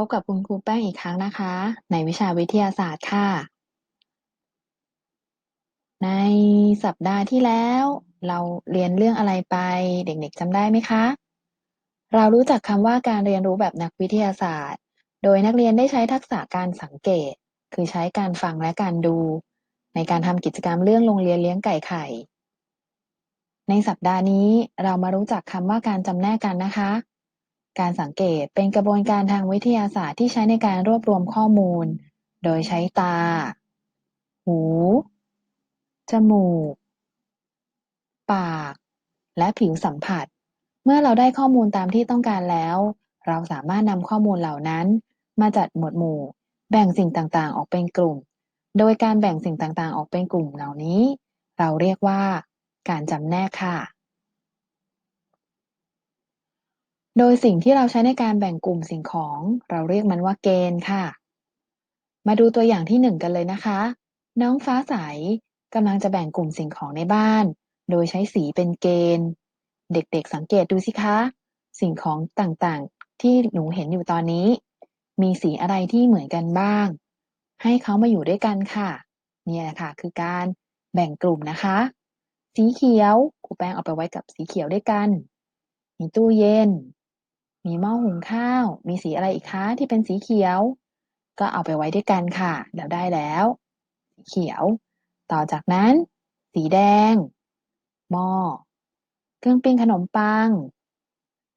พบกับคุณครูแป้งอีกครั้งนะคะ ในวิชาวิทยาศาสตร์ค่ะ ในสัปดาห์ที่แล้ว เราเรียนเรื่องอะไรไป เด็กๆจำได้ไหมคะ เรารู้จักคำว่าการเรียนรู้แบบนักวิทยาศาสตร์ โดยนักเรียนได้ใช้ทักษะการสังเกต คือใช้การฟังและการดู ในการทำกิจกรรมเรื่องโรงเรียนเลี้ยงไก่ไข่ ในสัปดาห์นี้เรามารู้จักคำว่าการจำแนกกันนะคะ การสังเกตเป็นกระบวนการทางวิทยาศาสตร์ที่ใช้ในการรวบรวมข้อมูล โดยใช้ตา หู จมูก ปาก และผิวสัมผัส เมื่อเราได้ข้อมูลตามที่ต้องการแล้ว เราสามารถนำข้อมูลเหล่านั้น มาจัดหมวดหมู่ แบ่งสิ่งต่างๆ ออกเป็นกลุ่ม โดยการแบ่งสิ่งต่างๆ ออกเป็นกลุ่มเหล่านี้ เราเรียกว่า การจำแนกค่ะ โดยสิ่งที่เราใช้ในการแบ่งกลุ่มสิ่งของ เราเรียกมันว่าเกณฑ์ค่ะ มาดูตัวอย่างที่หนึ่งกันเลยนะคะ น้องฟ้าใสกำลังจะแบ่งกลุ่มสิ่งของในบ้าน โดยใช้สีเป็นเกณฑ์ เด็กๆสังเกตดูสิคะ สิ่งของต่างๆ ที่หนูเห็นอยู่ตอนนี้ มีสีอะไรที่เหมือนกันบ้าง ให้เขามาอยู่ด้วยกันค่ะนี่แหละค่ะคือการแบ่งกลุ่มนะคะ สีเขียวครูแป้งเอาไปไว้กับสีเขียวด้วยกัน มีตู้เย็น มีหม้อหุงข้าว มีสีอะไรอีกคะที่เป็นสีเขียว ก็เอาไปไว้ด้วยกันค่ะเดี๋ยวได้แล้ว สีเขียว ต่อจากนั้น สีแดง หม้อ เครื่องปิ้งขนมปัง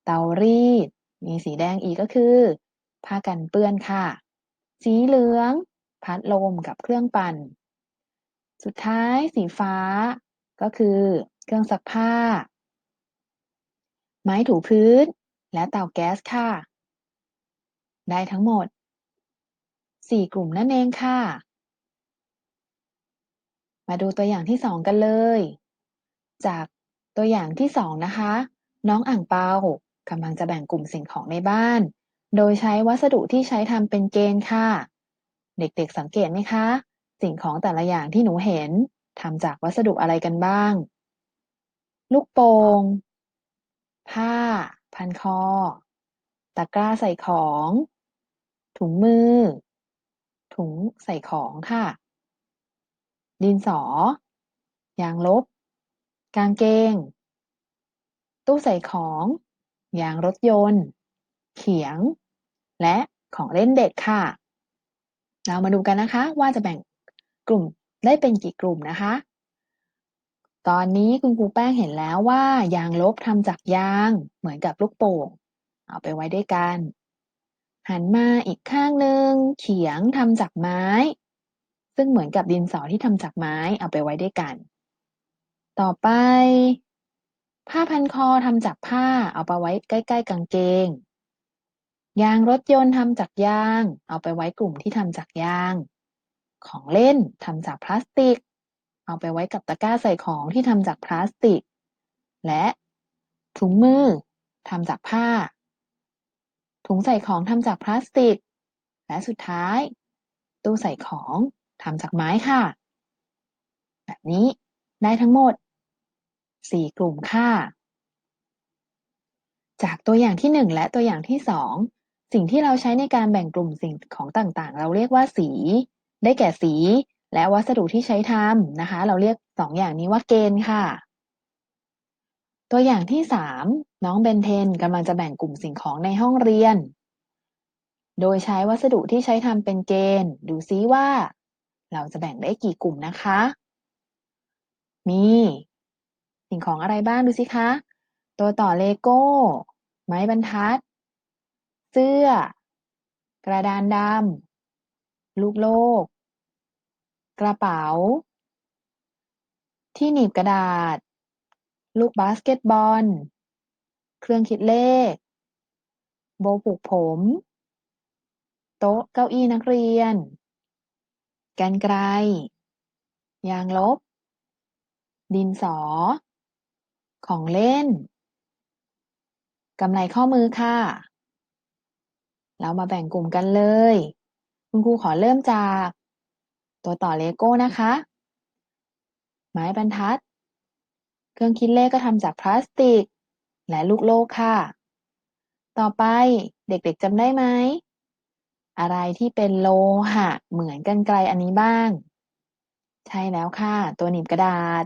เตารีด มีสีแดงอีกก็คือ ผ้ากันเปื้อนค่ะ สีเหลือง พัดลมกับเครื่องปั่น สุดท้ายสีฟ้า ก็คือ เครื่องซักผ้า ไม้ถูพื้น และเตาแก๊สค่ะ ได้ทั้งหมด 4 กลุ่มนั่นเองค่ะ มาดูตัวอย่างที่ 2 กันเลย จากตัวอย่างที่ 2 นะคะ น้องอ่างเปากำลังจะแบ่งกลุ่มสิ่งของในบ้าน โดยใช้วัสดุที่ใช้ทำเป็นเกณฑ์ค่ะ เด็กๆสังเกตไหมคะ สิ่งของแต่ละอย่างที่หนูเห็นทำจากวัสดุอะไรกันบ้าง ลูกโป่งผ้า พันคอ ตะกร้าใส่ของ ถุงมือ ถุงใส่ของค่ะ ดินสอ ยางลบ กางเกง ตู้ใส่ของ ยางรถยนต์ เขียง และของเล่นเด็กค่ะ เรามาดูกันนะคะว่าจะแบ่งกลุ่มได้เป็นกี่กลุ่มนะคะ ตอนนี้คุณครูแป้งเห็นแล้วว่ายางลบทำจากยางเหมือนกับลูกโป่ง เอาไปไว้ด้วยกัน หันมาอีกข้างหนึ่งเขียงทำจากไม้ ซึ่งเหมือนกับดินสอที่ทำจากไม้เอาไปไว้ด้วยกัน ต่อไป ผ้าพันคอทำจากผ้าเอาไปไว้ใกล้ ๆ กางเกง ยางรถยนต์ทำจากยาง เอาไปไว้กลุ่มที่ทำจากยาง ของเล่นทำจากพลาสติก เอาไปไว้กับตะกร้าใส่ของที่ทำจากพลาสติก และถุงมือทำจากผ้า ถุงใส่ของทำจากพลาสติก และสุดท้าย ตู้ใส่ของทำจากไม้ค่ะ แบบนี้ได้ทั้งหมด 4 กลุ่มค่ะ จากตัวอย่างที่ 1 และตัวอย่างที่ 2 สิ่งที่เราใช้ในการแบ่งกลุ่มสิ่งของต่างๆ เราเรียกว่าสี ได้แก่สี และวัสดุที่ใช้ทำนะคะ เราเรียก2ออย่างนี้ว่าเกณฑ์ค่ะ ตัวอย่างที่ 3 น้องเบนเทนกำลังจะแบ่งกลุ่มสิ่งของในห้องเรียน โดยใช้วัสดุที่ใช้ทำเป็นเกณฑ์ ดูซิว่า เราจะแบ่งได้กี่กลุ่มนะคะ มี สิ่งของอะไรบ้างดูสิคะ ตัวต่อเลโก้ ไม้บรรทัด เสื้อ กระดานดำลูกโลก กระเป๋า ที่หนีบกระดาษ ลูกบาสเกตบอล เครื่องคิดเลข โบว์ผูกผม โต๊ะเก้าอี้นักเรียนกรรไกร ยางลบ ดินสอ ของเล่น กำไลข้อมือค่ะ เรามาแบ่งกลุ่มกันเลย คุณครูขอเริ่มจาก ตัวต่อเลโก้นะคะ ไม้บรรทัด เครื่องคิดเลขก็ทำจากพลาสติก และลูกโลกค่ะ ต่อไปเด็กๆจำได้ไหม อะไรที่เป็นโลหะ เหมือนกันไกลอันนี้บ้าง ใช่แล้วค่ะ ตัวหนีบกระดาษ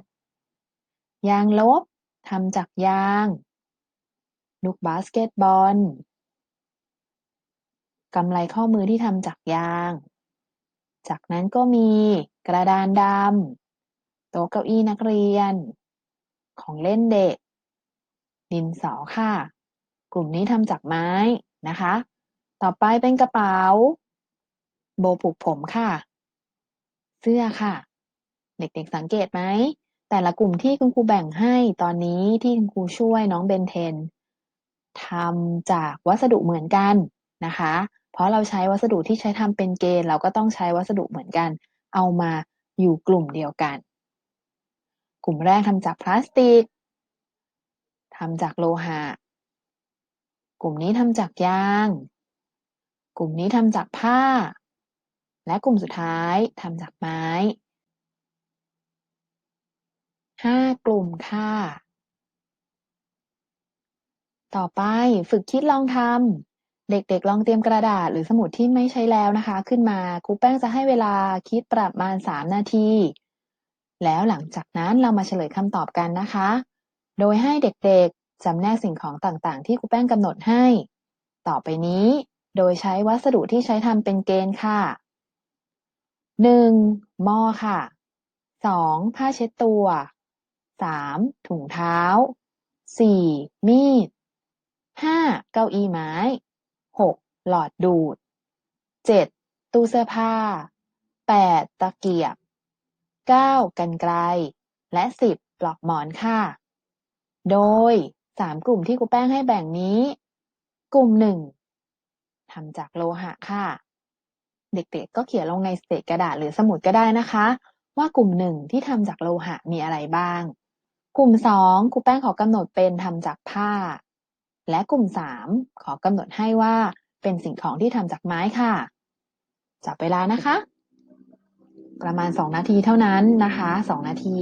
ยางลบทำจากยาง ลูกบาสเกตบอลกำไลข้อมือที่ทำจากยาง จากนั้นก็มีกระดานดำโต๊ะเก้าอี้นักเรียน ของเล่นเด็ก ดินสอค่ะ กลุ่มนี้ทำจากไม้นะคะ ต่อไปเป็นกระเป๋า โบผูกผมค่ะ เสื้อค่ะ เด็กๆสังเกตไหม แต่ละกลุ่มที่คุณครูแบ่งให้ตอนนี้ที่คุณครูช่วยน้องเบนเทนทำจากวัสดุเหมือนกันนะคะ เพราะเราใช้วัสดุที่ใช้ทำเป็นเกณฑ์ เราก็ต้องใช้วัสดุเหมือนกัน เอามาอยู่กลุ่มเดียวกัน กลุ่มแรกทำจากพลาสติกทำจากโลหะ กลุ่มนี้ทำจากยาง กลุ่มนี้ทำจากผ้า และกลุ่มสุดท้ายทำจากไม้ห้ากลุ่มค่ะ ต่อไปฝึกคิดลองทำ เด็กๆ ลองเตรียมกระดาษหรือสมุดที่ไม่ใช้แล้วนะคะ ขึ้นมาครูแป้งจะให้เวลาคิดประมาณ 3 นาที แล้วหลังจากนั้นเรามาเฉลยคำตอบกันนะคะ โดยให้เด็กๆจำแนกสิ่งของต่างๆ ที่ครูแป้งกำหนดให้ ต่อไปนี้ โดยใช้วัสดุที่ใช้ทำเป็นเกณฑ์ค่ะ 1. หม้อค่ะ 2. ผ้าเช็ดตัว 3. ถุงเท้า 4. มีด 5. เก้าอี้ไม้ 6. หลอดดูด 7. ตู้เสื้อผ้า 8. ตะเกียบ 9. กันไกล และ 10. ปลอกหมอนค่ะ โดย3กลุ่มที่ครูแป้งให้แบ่งนี้ กลุ่ม1ทำจากโลหะค่ะ เด็กๆก็เขียนลงในเศษกระดาษหรือสมุดก็ได้นะคะ ว่ากลุ่มหนึ่งที่ทำจากโลหะมีอะไรบ้าง กลุ่มสองครูแป้งขอกำหนดเป็นทำจากผ้า และกลุ่มสามขอกำหนดให้ว่าเป็นสิ่งของที่ทำจากไม้ค่ะ จับเวลานะคะ ประมาณสองนาทีเท่านั้นนะคะสองนาที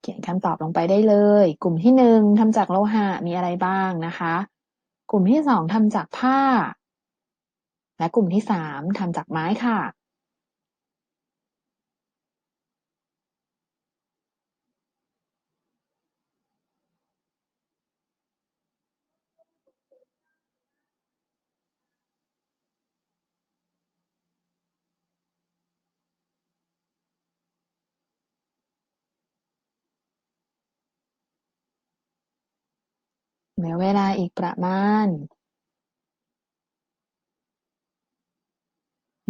เขียนคำตอบลงไปได้เลย กลุ่มที่หนึ่งทำจากโลหะมีอะไรบ้างนะคะ กลุ่มที่สองทำจากผ้า และกลุ่มที่สามทำจากไม้ค่ะ ลือเวลาอีกประมาณ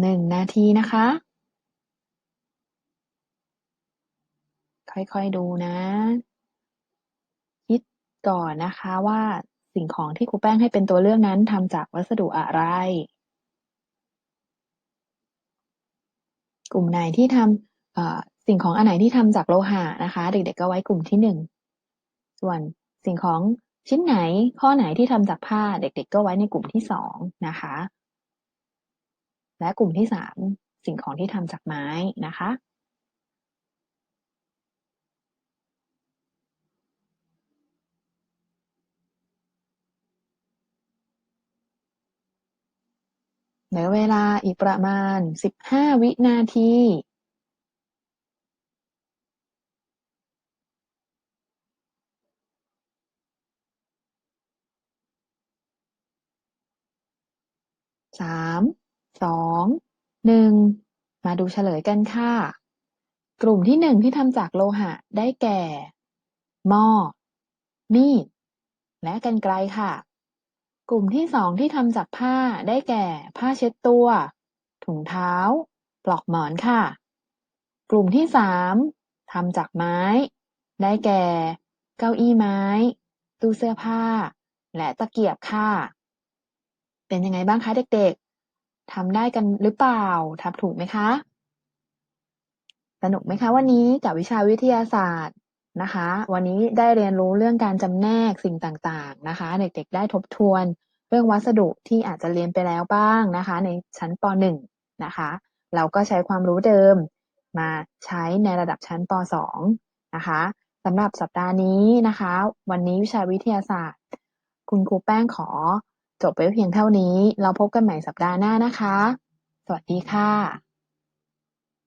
หนึ่งนาทีนะคะ ค่อยๆดูนะ คิดก่อนนะคะว่าสิ่งของที่ครูแป้งให้เป็นตัวเลือกนั้นทำจากวัสดุอะไร กลุ่มไหนที่ทำสิ่งของอันไหนที่ทำจากโลหะนะคะ เด็กๆก็ไว้กลุ่มที่หนึ่ง ส่วนสิ่งของ ชิ้นไหนข้อไหนที่ทำจากผ้าเด็ก ๆ ก็ไว้ในกลุ่มที่สองนะคะ และกลุ่มที่สามสิ่งของที่ทำจากไม้นะคะเหลือเวลาอีกประมาณสิบห้าวินาที สาม สอง หนึ่ง มาดูเฉลยกันค่ะ กลุ่มที่หนึ่งที่ทำจากโลหะได้แก่ หม้อ มีด และกันไกลค่ะ กลุ่มที่สองที่ทำจากผ้าได้แก่ ผ้าเช็ดตัว ถุงเท้า ปลอกหมอนค่ะ กลุ่มที่สามทำจากไม้ ได้แก่ เก้าอี้ไม้ ตู้เสื้อผ้า และตะเกียบค่ะ เป็นยังไงบ้างคะเด็กๆทำได้กันหรือเปล่าทำถูกไหมคะ สนุกไหมคะวันนี้กับวิชาวิทยาศาสตร์นะคะ วันนี้ได้เรียนรู้เรื่องการจำแนกสิ่งต่างๆนะคะ เด็กๆได้ทบทวนเรื่องวัสดุที่อาจจะเรียนไปแล้วบ้างนะคะ ในชั้นป .1 นะคะ เราก็ใช้ความรู้เดิมมาใช้ในระดับชั้นป .2 นะคะสำหรับสัปดาห์นี้นะคะ วันนี้วิชาวิทยาศาสตร์ คุณครูแป้งขอ จบไปเพียงเท่านี้ เราพบกันใหม่สัปดาห์หน้านะคะ สวัสดีค่ะ